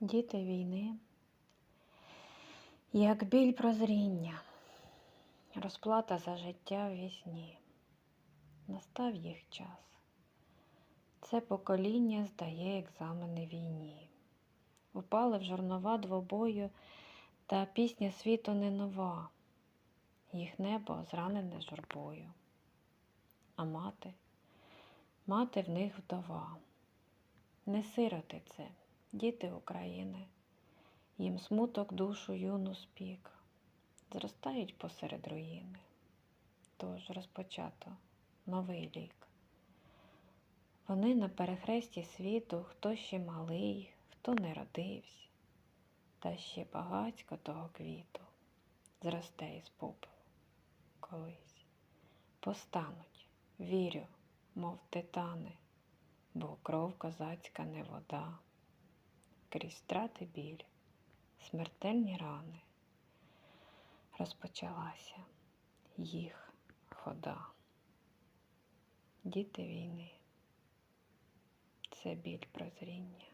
Діти війни, як біль прозріння, розплата за життя в вісні. Настав їх час. Це покоління здає екзамени війні. Упали в жорнова двобою, та пісня світу не нова, їх небо зранене журбою. А мати, мати в них вдова. Не сироти це, діти України, їм смуток душу юну спік, зростають посеред руїни. Тож розпочато новий лік. Вони на перехресті світу, хто ще малий, хто не родився, та ще багацько того квіту зросте із попелу колись. Постануть, вірю, мов титани, бо кров козацька не вода, крізь страти біль, смертельні рани. Розпочалася їх хода. Діти війни це біль прозріння.